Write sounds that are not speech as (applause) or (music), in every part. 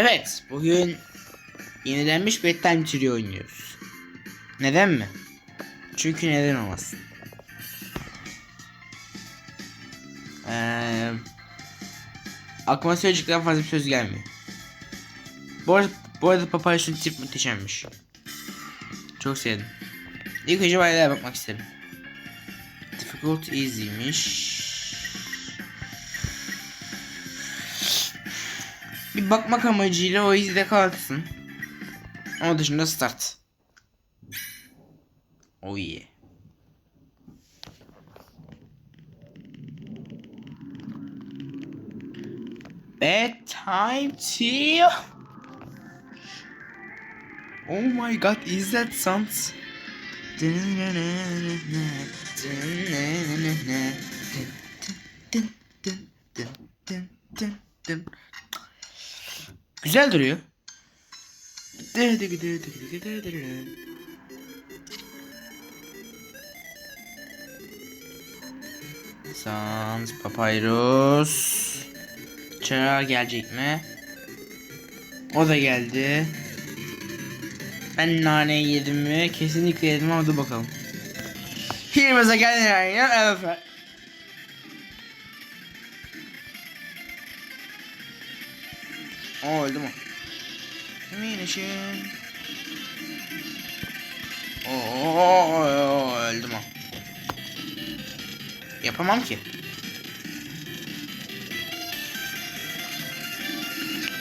Evet, bugün yenilenmiş Bedtime Trio oynuyoruz. Neden mi? Çünkü neden olmasın. Ee, aklıma söyleyecekten fazla bir söz gelmiyor. Bu arada, bu arada Papayas'ın tip muhteşemmiş. Çok sevdim. İlk önce bayrağa bakmak isterim. Difficult easy'miş. Bir bakmak amacıyla o izde kalsın. Onun dışında start. Oh yeah. Bedtime tea. Oh my god, is that sounds? Güzel duruyor. Sans Papyrus. Çırağı gelecek mi? O da geldi. Ben naneyi yedim mi? Kesinlikle yedim ama dur bakalım. Hilmize geldi ya. Evet. O öldü mü? Minişin. Oo öldüm o. Yapamam ki.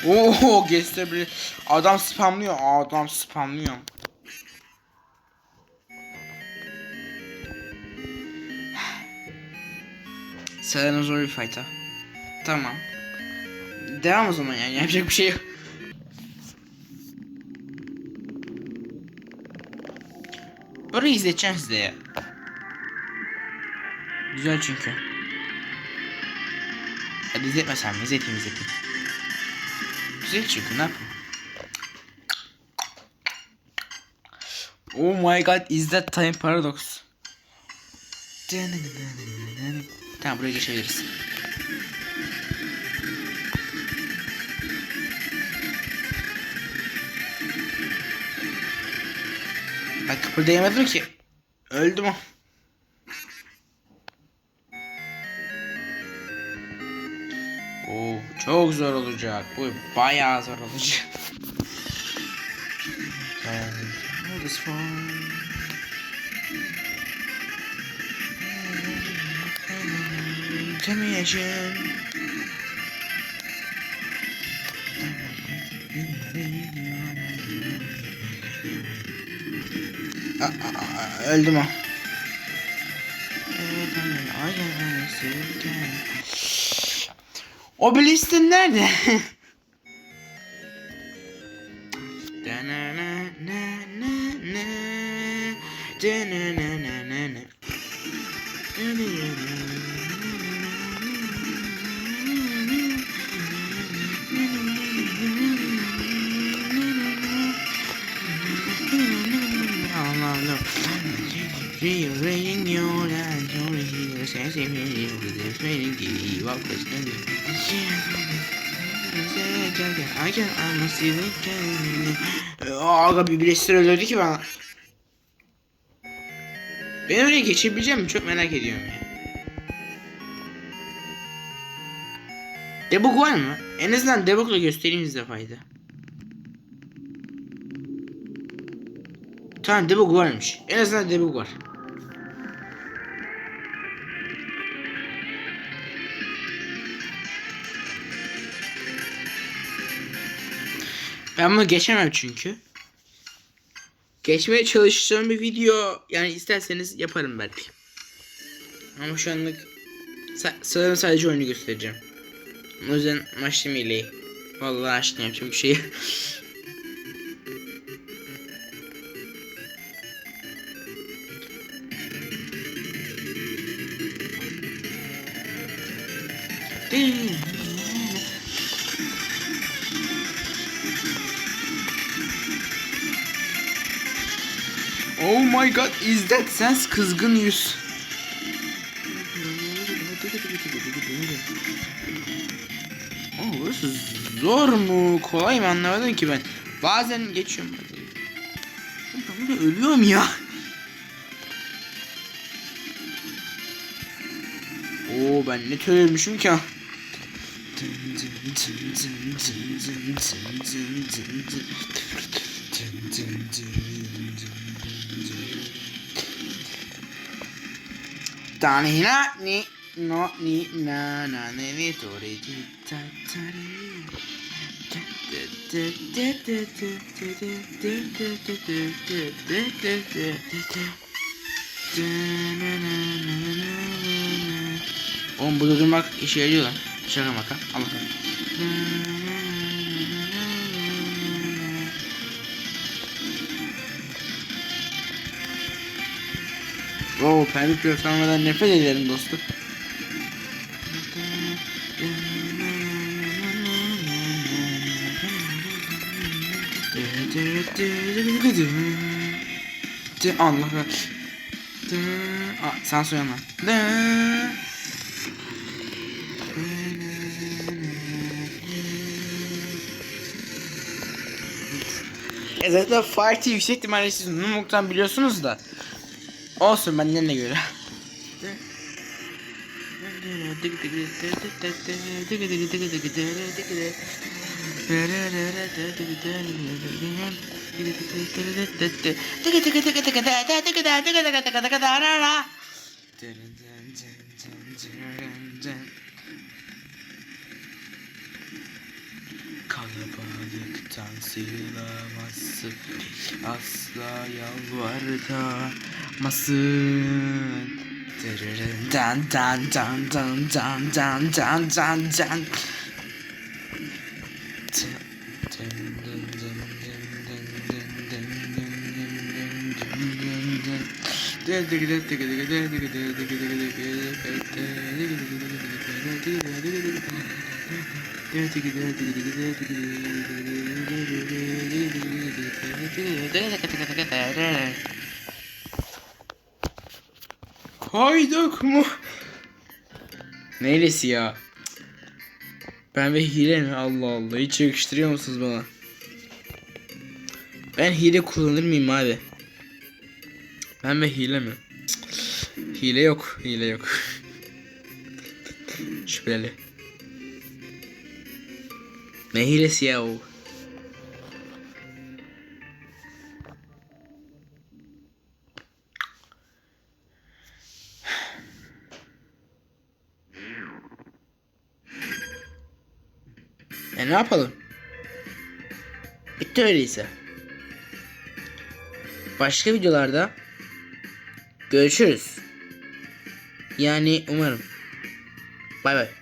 Oo bir adam spamlıyor. Adam spamlıyor. (sighs) Sanırım zor bir fight ha. Tamam. Devam o zaman yani yapacak bir şey yok. Burayı izleteceğim size ya. Güzel çünkü. Hadi izletmesem mi? İzleteyim izleteyim. Güzel çünkü ne? Oh my god is that time paradox? Tamam buraya geçebiliriz. Ben kıpırdayamadım ki. Öldüm o. Oo, çok zor olacak. Bu bayağı zor olacak. And this one. Temiyeceğim. Aa, aa, Öldüm o. O Bliston nerede? (laughs) Allah'ım. Rearranging your lines, only here, sensing me with the training key, walk the standing. I can I'm a ceiling Aga bir birleştir öldürdü ki bana. Ben oraya geçebileceğim mi? Çok merak ediyorum ya. Debug var mı? En azından debugla göstereyim size fayda. Tamam debug varmış. En azından debug var. Ben bunu geçemem çünkü. Geçmeye çalıştığım bir video yani isterseniz yaparım belki. Ama şu anlık sa sanırım sadece oyunu göstereceğim. O yüzden maçlı ile Vallahi aşkına yapacağım bir şey. (laughs) Oh my god is that sense kızgın yüz. Oh is Zor mu? Kolay mı anlamadım ki ben. Bazen geçiyorum. Ben ölüyorum ya. Oo ben ne tür ölmüşüm ki ha. Tani na ni no ni na na ne ni tori ti ta ta ri. Oğlum burada durmak işe yarıyor lan. Şaka maka. Allah Oo pembe programlardan nefret ederim dostum. Allah Aa, sen söyle E zaten Farty yüksek ihtimalle siz Numuk'tan biliyorsunuz da. Olsun benden de göre. (laughs) Kalabalıktan sıyrılamazsın Asla yalvartamazsın Dan dan dan dan dan dan dan dan dan Koyduk mu? Neylesi ya? Ben ve hile mi? Allah Allah. Hiç yakıştırıyor musunuz bana? Ben hile kullanır mıyım abi? Ben ve hile mi? Hile yok. Hile yok. (laughs) Şüpheli. Ne hilesi ya o? E ne yapalım? Bitti öyleyse. Başka videolarda görüşürüz. Yani umarım. Bay bay.